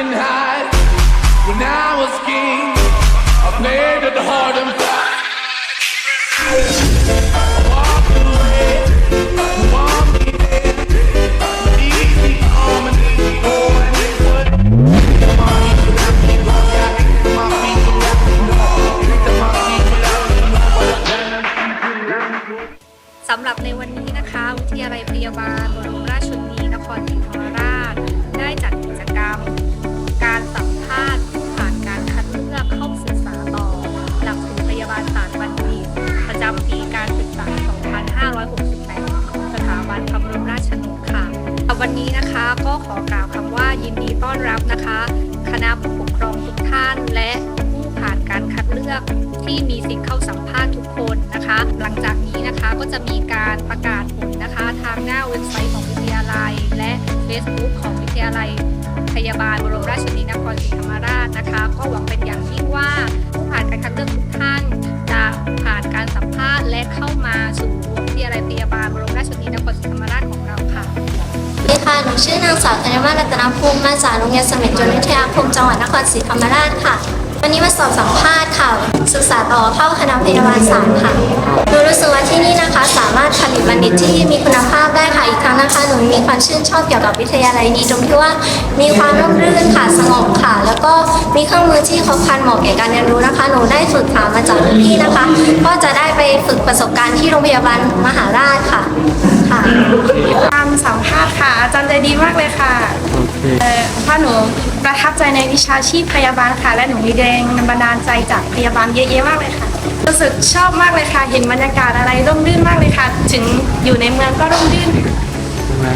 and hide. When I was king, I played it hard and fast. Walk away, want me there. Easy on me, oh, and Thank you. สำหรับในวันนี้นะคะ วิทยาลัยพยาบาลบรม ก็ขอกล่าวคำว่ายินดีต้อนรับนะคะ คณะผู้ปกครองทุกท่านและผู้ผ่านการคัดเลือกที่มีสิทธิ์เข้าสัมภาษณ์ทุกคนนะคะ หลังจากนี้นะคะก็จะมีการประกาศผลนะคะ ทางหน้าเว็บไซต์ของวิทยาลัย และ Facebook ของวิทยาลัยพยาบาลบรมราชชนนีนครศรีธรรมราชนะคะ ก็หวัง นูชื่อนางสาวธัญมารัตนภูมิมาจากโรงเรียนเสม็ดจุลวิทยาคมจังหวัดนครศรีธรรมราชค่ะ วันนี้มาสอบสัมภาษณ์ค่ะ ศึกษาต่อเข้าคณะพยาบาลศาสตร์ค่ะหนูรู้สึกว่าที่นี่นะคะ สามารถผลิตบัณฑิตที่มีคุณภาพได้ค่ะอีกทั้งนะคะหนูมีความชื่นชอบเกี่ยวกับวิทยาลัยนี้ตรงที่ว่ามีความร่มรื่นค่ะสงบค่ะ แล้วก็มีเครื่องมือที่ครบครันเหมาะแก่การเรียนรู้นะคะ หนูได้ฝึกถามมาจากพี่นะคะ ก็จะได้ไปฝึกประสบการณ์ที่โรงพยาบาลมหาราชค่ะาษณ์ค่ะอาจารย์ใจดีมากเลยค่ะเอ่อเพราะหนูประทับใจในวิชาชีพพยาบาลค่ะ และหนูมีแรงบันดาลใจจากพยาบาลเยอะๆมากเลยค่ะ รู้สึกชอบมากเลยค่ะ เห็นบรรยากาศอะไรร่มรื่นมากเลยค่ะ ถึงอยู่ในเมืองก็ร่มรื่น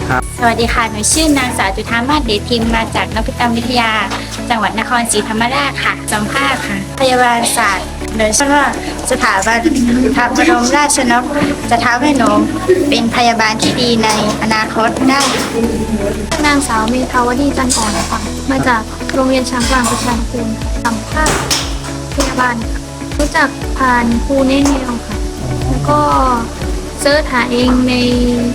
ค่ะสวัสดีค่ะ หนูชื่อนางสาวจุธามาศเดชทิมมาจากนพิตมวิทยา จังหวัดนครศรีธรรมราชค่ะสัมภาษณ์ค่ะ พยาบาลศาสตร์ โดยเฉพาะสถาบันพระบรมราชนกจะทำให้หนูเป็นพยาบาลที่ดีในอนาคตได้ นางสาวเมธาวดีจันอ่อนค่ะมาจากโรงเรียนช้างกลางประชานุกูลค่ะสัมภาษณ์พยาบาลรู้จักผ่านครูเน่เนวค่ะ แล้วก็เซิร์ชหาเองใน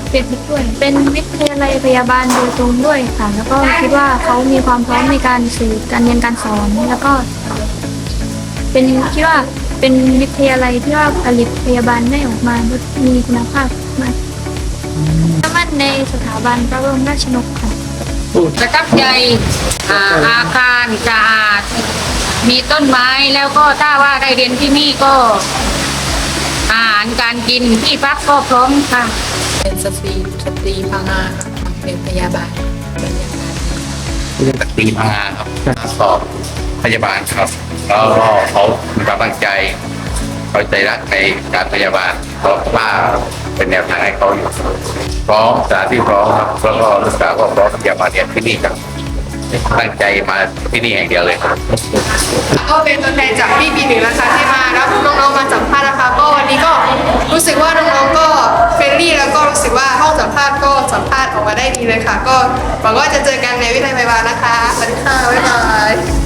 เฟซบุ๊กด้วย เป็นวิทยาลัยพยาบาลโดยตรงด้วยค่ะ แล้วก็คิดว่าเขามีความพร้อมในการสื่อการเรียนการสอน แล้วก็ เป็นคิดว่าเป็นวิทยาลัยที่ว่าผลิตพยาบาลได้ออกมามีคุณภาพมากเชื่อมั่นในสถาบันพระบรมราชชนกค่ะ ประทับใจอ่าอาคารสะอาดมีต้นไม้แล้วก็ถ้าว่าได้เรียนที่นี่ก็อาหารการกินที่พักก็พร้อมค่ะ เป็นสตรีสตรีพังงาค่ะเป็นพยาบาลบรรยากาศดีสตรีพังงาครับมาสอบ พยาบาลครับ แล้วก็เขามีความตั้งใจเขาใจรักในการพยาบาลเพราะว่าเป็นแนวทางให้เขาอยู่พร้อมสาที่พร้อมครับแล้วก็นักศึกษาก็พร้อมที่จะมาเรียนที่นี่ครับตั้งใจมาที่นี่แห่งเดียวเลยครับก็เป็นตัวแทนจากพี่ปีหนึ่งนะคะที่มารับน้องๆมาสัมภาษณ์นะคะก็วันนี้ก็รู้สึกว่าน้องๆก็เฟรนลี่แล้วก็รู้สึกว่าห้องสัมภาษณ์ก็สัมภาษณ์ออกมาได้ดีเลยค่ะ ก็หวังว่าจะเจอกันในวิทยาลัยพยาบาลนะคะสวัสดีค่ะบ๊ายบาย